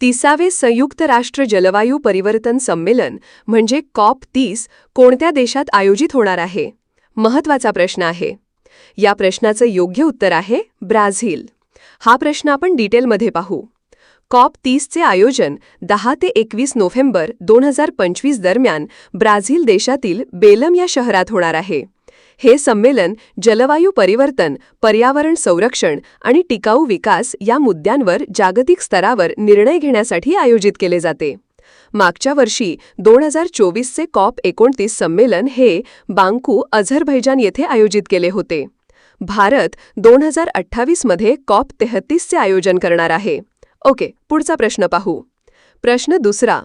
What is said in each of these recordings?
तिसावे संयुक्त राष्ट्र जलवायू परिवर्तन संमेलन म्हणजे कॉप तीस कोणत्या देशात आयोजित होणार आहे? महत्त्वाचा प्रश्न आहे. या प्रश्नाचं योग्य उत्तर आहे ब्राझील. हा प्रश्न आपण डिटेलमध्ये पाहू. कॉप तीसचे आयोजन दहा ते एकवीस नोव्हेंबर दोन हजार पंचवीस दरम्यान ब्राझील देशातील बेलम या शहरात होणार आहे. हे संमेलन जलवायू परिवर्तन पर्यावरण संरक्षण आणि टिकाऊ विकास या मुद्द्यांवर जागतिक स्तरावर निर्णय घेण्यासाठी आयोजित केले जाते. मागच्या वर्षी दोन हजार चोवीसचे कॉप एकोणतीस संमेलन हे बांकू अझरबैजान येथे आयोजित केले होते. भारत दोन हजार अठ्ठावीसमध्ये कॉप तेहत्तीसचे आयोजन करणार आहे. ओके पुढचा प्रश्न पाहू. प्रश्न दुसरा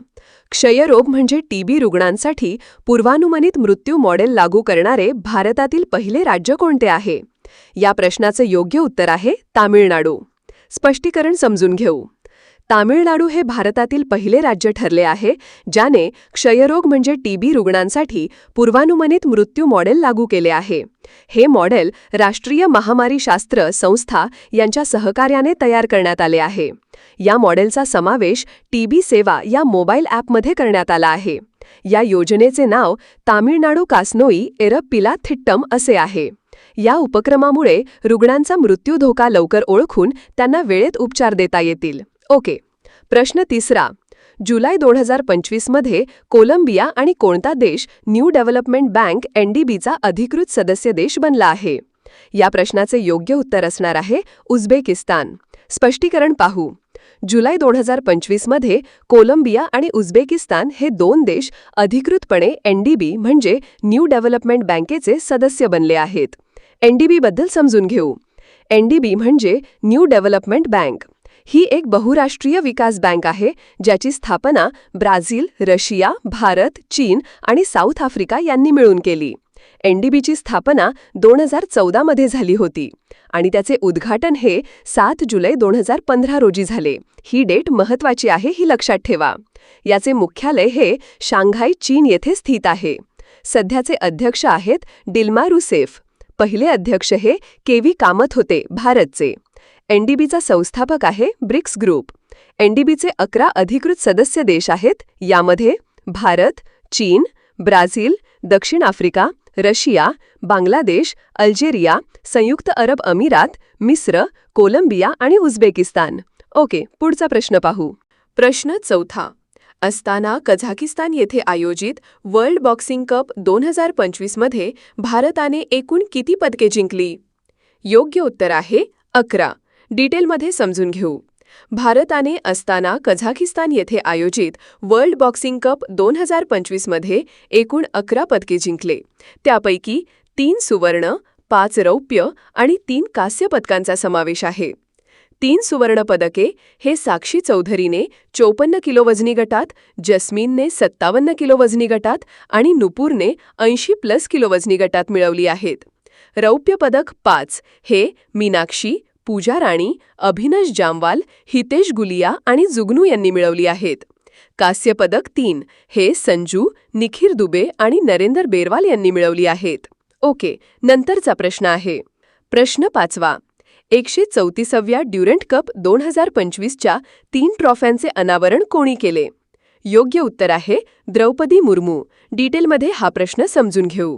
क्षयरोग म्हणजे टीबी रुग्णांसाठी पूर्वानुमानित मृत्यू मॉडेल लागू करणारे भारतातील पहिले राज्य कोणते आहे? या प्रश्नाचे योग्य उत्तर आहे तामिळनाडू. स्पष्टीकरण समजून घेऊ. तामिळनाडू हे भारतातील पहिले राज्य ठरले आहे ज्याने क्षयरोग म्हणजे टीबी रुग्णांसाठी पूर्वानुमानित मृत्यू मॉडेल लागू केले आहे. हे मॉडेल राष्ट्रीय महामारीशास्त्र संस्था यांच्या सहकार्याने तयार करण्यात आले आहे. या मॉडेलचा समावेश टीबी सेवा या मोबाईल ॲपमध्ये करण्यात आला आहे. या योजनेचे नाव तामिळनाडू कासनोई एरपिला थिट्टम असे आहे. या उपक्रमामुळे रुग्णांचा मृत्यू धोका लवकर ओळखून त्यांना वेळेत उपचार देता येतील. ओके. प्रश्न तिसरा. जुलै दोन हजार पंचवीसमध्ये कोलंबिया आणि कोणता देश न्यू डेव्हलपमेंट बँक एनडीबीचा अधिकृत सदस्य देश बनला आहे? या प्रश्नाचे योग्य उत्तर असणार आहे उझबेकिस्तान. स्पष्टीकरण पाहू. जुलै दोन हजार पंचवीसमध्ये कोलंबिया आणि उझबेकिस्तान हे दोन देश अधिकृतपणे एनडीबी म्हणजे न्यू डेव्हलपमेंट बँकेचे सदस्य बनले आहेत. एनडीबीबद्दल समजून घेऊ. एनडीबी म्हणजे न्यू डेव्हलपमेंट बँक. ही एक बहुराष्ट्रीय विकास बँक आहे ज्याची स्थापना ब्राझील रशिया भारत चीन आणि साऊथ आफ्रिका यांनी मिळून केली. एनडीबीची स्थापना दोन हजार चौदामध्ये झाली होती आणि त्याचे उद्घाटन हे सात जुलै दोन हजार पंधरा रोजी झाले. ही डेट महत्वाची आहे ही लक्षात ठेवा. याचे मुख्यालय हे शांघाय चीन येथे स्थित आहे. सध्याचे अध्यक्ष आहेत डिल्मा रुसेफ. पहिले अध्यक्ष हे केवी कामत होते भारतचे. एनडीबीचा संस्थापक आहे ब्रिक्स ग्रुप. एनडीबीचे अकरा अधिकृत सदस्य देश आहेत. यामध्ये भारत चीन ब्राझील दक्षिण आफ्रिका रशिया बांगलादेश अल्जेरिया संयुक्त अरब अमिरात मिस्र कोलंबिया आणि उझबेकिस्तान. ओके पुढचा प्रश्न पाहू. प्रश्न चौथा. असताना कझाकिस्तान येथे आयोजित वर्ल्ड बॉक्सिंग कप दोन हजार पंचवीसमध्ये भारताने एकूण किती पदके जिंकली? योग्य उत्तर आहे अकरा. डिटेलमध्ये समजून घेऊ. भारताने असताना कझाकिस्तान येथे आयोजित वर्ल्ड बॉक्सिंग कप दोन हजार पंचवीसमध्ये एकूण अकरा पदके जिंकले. त्यापैकी तीन सुवर्ण पाच रौप्य आणि तीन कांस्य पदकांचा समावेश आहे. तीन सुवर्ण पदके हे साक्षी चौधरीने चोपन्न किलो वजनी गटात जस्मीनने सत्तावन्न किलो वजनी गटात आणि नुपूरने ऐंशी प्लस किलो वजनी गटात मिळवली आहेत. रौप्य पदक पाच हे मीनाक्षी पूजा राणी अभिनश जामवाल हितेश गुलिया आणि जुगनू यांनी मिळवली आहेत. कांस्य पदक तीन हे संजू निखिर दुबे आणि नरेंदर बेरवाल यांनी मिळवली आहेत. ओके नंतरचा प्रश्न आहे. प्रश्न पाचवा. एकशे चौतीसाव्या ड्युरंट कप दोन हजार पंचवीसच्या तीन ट्रॉफ्यांचे अनावरण कोणी केले? योग्य उत्तर आहे द्रौपदी मुर्मू. डिटेलमध्ये हा प्रश्न समजून घेऊ.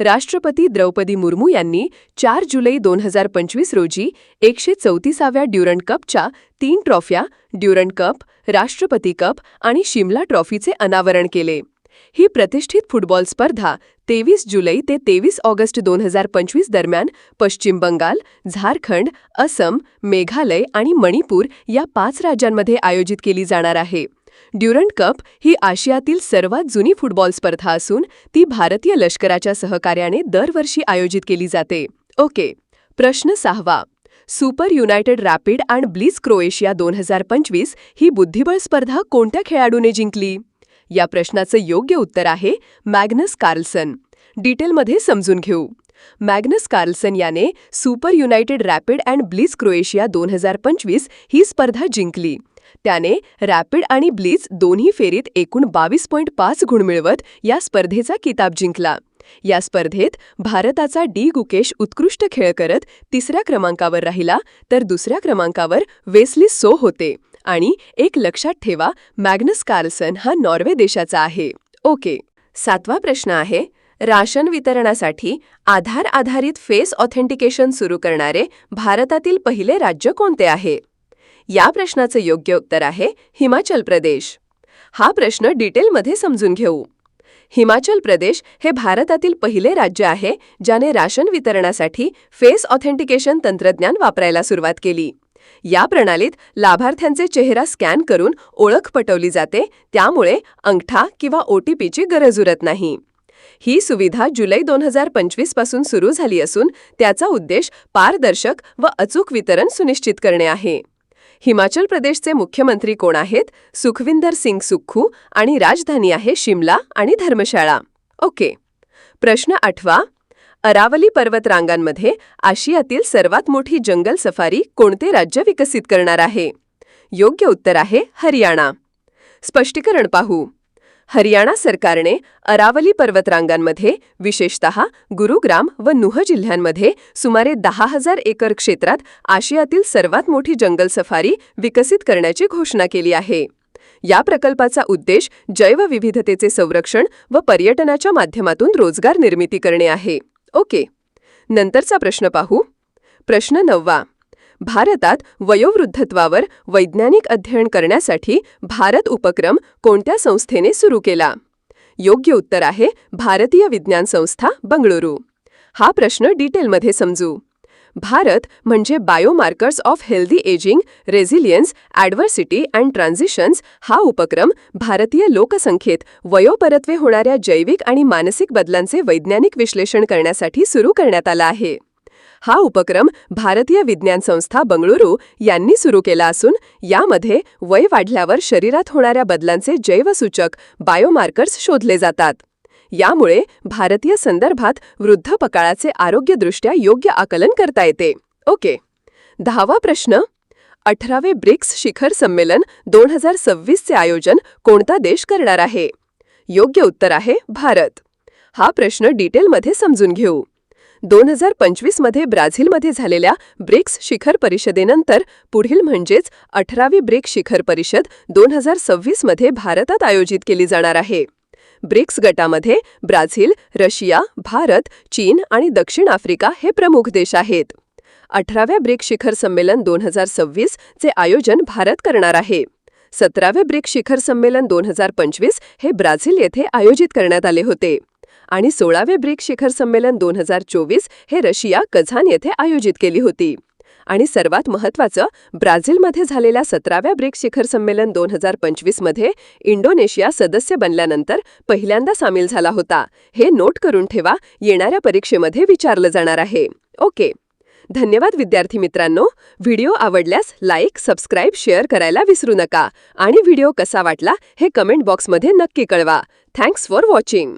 राष्ट्रपती द्रौपदी मुर्मू यांनी चार जुलै दोन हजार पंचवीस रोजी एकशे चौतीसाव्या ड्युरंट कपच्या तीन ट्रॉफ्या ड्युरंट कप राष्ट्रपती कप आणि शिमला ट्रॉफीचे अनावरण केले. ही प्रतिष्ठित फुटबॉल स्पर्धा तेवीस जुलै ते तेवीस ऑगस्ट दोन हजार पंचवीस दरम्यान पश्चिम बंगाल झारखंड असम मेघालय आणि मणिपूर या पाच राज्यांमध्ये आयोजित केली जाणार आहे. ड्युरंट कप ही आशियातील सर्वात जुनी फुटबॉल स्पर्धा असून ती भारतीय लष्कराच्या सहकार्याने दरवर्षी आयोजित केली जाते. ओके प्रश्न सहावा. Super united rapid and blitz Croatia दोन हजार पंचवीस ही बुद्धिबळ स्पर्धा कोणत्या खेळाडूने जिंकली? या प्रश्नाचं योग्य उत्तर आहे मॅग्नस कार्लसन. डिटेलमध्ये समजून घेऊ. मॅग्नस कार्लसन याने super united rapid and blitz Croatia दोन हजार पंचवीस ही स्पर्धा जिंकली. त्याने रॅपिड आणि ब्लिच दोन्ही फेरीत एकूण बावीस पॉईंट पाच गुण मिळवत या स्पर्धेचा किताब जिंकला. या स्पर्धेत भारताचा डी. गुकेश उत्कृष्ट खेळ करत तिसऱ्या क्रमांकावर राहिला तर दुसऱ्या क्रमांकावर वेस्ली सो होते. आणि एक लक्षात ठेवा मॅग्नस कार्लसन हा नॉर्वे देशाचा आहे. ओके. सातवा प्रश्न आहे राशन वितरणासाठी आधार आधारित फेस ऑथेंटिकेशन सुरू करणारे भारतातील पहिले राज्य कोणते आहे? या प्रश्नाचं योग्य उत्तर आहे हिमाचल प्रदेश. हा प्रश्न डिटेलमध्ये समजून घेऊ. हिमाचल प्रदेश हे भारतातील पहिले राज्य आहे ज्याने राशन वितरणासाठी फेस ऑथेंटिकेशन तंत्रज्ञान वापरायला सुरुवात केली. या प्रणालीत लाभार्थ्यांचे चेहरा स्कॅन करून ओळख पटवली जाते त्यामुळे अंगठा किंवा ओटीपीची गरज उरत नाही. ही सुविधा जुलै दोन हजार पंचवीसपासून सुरू झाली असून त्याचा उद्देश पारदर्शक व अचूक वितरण सुनिश्चित करणे आहे. हिमाचल प्रदेशचे मुख्यमंत्री कोण आहेत? सुखविंदर सिंग सुख्खू आणि राजधानी आहे शिमला आणि धर्मशाळा. ओके. प्रश्न आठवा. अरावली पर्वतरांगांमध्ये आशियातील सर्वात मोठी जंगल सफारी कोणते राज्य विकसित करणार आहे? योग्य उत्तर आहे हरियाणा. स्पष्टीकरण पाहू. हरियाणा सरकारने अरावली पर्वतरांगांमध्ये विशेषतः गुरुग्राम व नुह जिल्ह्यांमध्ये सुमारे दहा हजार एकर क्षेत्रात आशियातील सर्वात मोठी जंगल सफारी विकसित करण्याची घोषणा केली आहे. या प्रकल्पाचा उद्देश जैवविविधतेचे संरक्षण व पर्यटनाच्या माध्यमातून रोजगार निर्मिती करणे आहे. ओके. नंतरचा प्रश्न पाहू. प्रश्न नववा. भारतात वयोवृद्धत्वावर वैज्ञानिक अध्ययन करण्यासाठी भारत उपक्रम कोणत्या संस्थेने सुरू केला? योग्य उत्तर आहे भारतीय विज्ञान संस्था बंगळुरू. हा प्रश्न डिटेलमध्ये समजू. भारत म्हणजे biomarkers of healthy ageing resilience adversity and transitions हा उपक्रम भारतीय लोकसंख्येत वयोपरत्वे होणाऱ्या जैविक आणि मानसिक बदलांचे वैज्ञानिक विश्लेषण करण्यासाठी सुरू करण्यात आला आहे. हा उपक्रम भारतीय विज्ञान संस्था बंगळुरू यांनी सुरू केला असून यामध्ये वय वाढल्यावर शरीरात होणाऱ्या बदलांचे जैवसूचक बायोमार्कर्स शोधले जातात. यामुळे भारतीय संदर्भात वृद्धपकाळाचे आरोग्यदृष्ट्या योग्य आकलन करता येते. ओके. दहावा प्रश्न. अठरावे ब्रिक्स शिखर संमेलन दोन हजार सव्वीसचे आयोजन कोणता देश करणार आहे? योग्य उत्तर आहे भारत. हा प्रश्न डिटेलमध्ये समजून घेऊ. दोन हजार पंचवीसमध्ये ब्राझीलमध्ये झालेल्या ब्रिक्स शिखर परिषदेनंतर पुढील म्हणजेच अठरावी ब्रिक्स शिखर परिषद दोन हजार सव्वीसमध्ये भारतात आयोजित केली जाणार आहे. ब्रिक्स गटामध्ये ब्राझील रशिया भारत चीन आणि दक्षिण आफ्रिका हे प्रमुख देश आहेत. अठराव्या ब्रिक्स शिखर संमेलन दोन हजार सव्वीस चे आयोजन भारत करणार आहे. सतरावे ब्रिक्स शिखर संमेलन दोन हजार पंचवीस हे ब्राझील येथे आयोजित करण्यात आले होते. आणि सोळावे ब्रिक्स शिखर संमेलन दोन हजार चोवीस हे रशिया कझान येथे आयोजित केली होती. आणि सर्वात महत्त्वाचं ब्राझीलमध्ये झालेल्या सतराव्या ब्रिक्स शिखर संमेलन दोन हजार पंचवीसमध्ये इंडोनेशिया सदस्य बनल्यानंतर पहिल्यांदा सामील झाला होता. हे नोट करून ठेवा येणाऱ्या परीक्षेमध्ये विचारलं जाणार आहे. ओके. धन्यवाद विद्यार्थी मित्रांनो. व्हिडिओ आवडल्यास लाईक सबस्क्राईब शेअर करायला विसरू नका. आणि व्हिडिओ कसा वाटला हे कमेंट बॉक्समध्ये नक्की कळवा. Thanks for watching.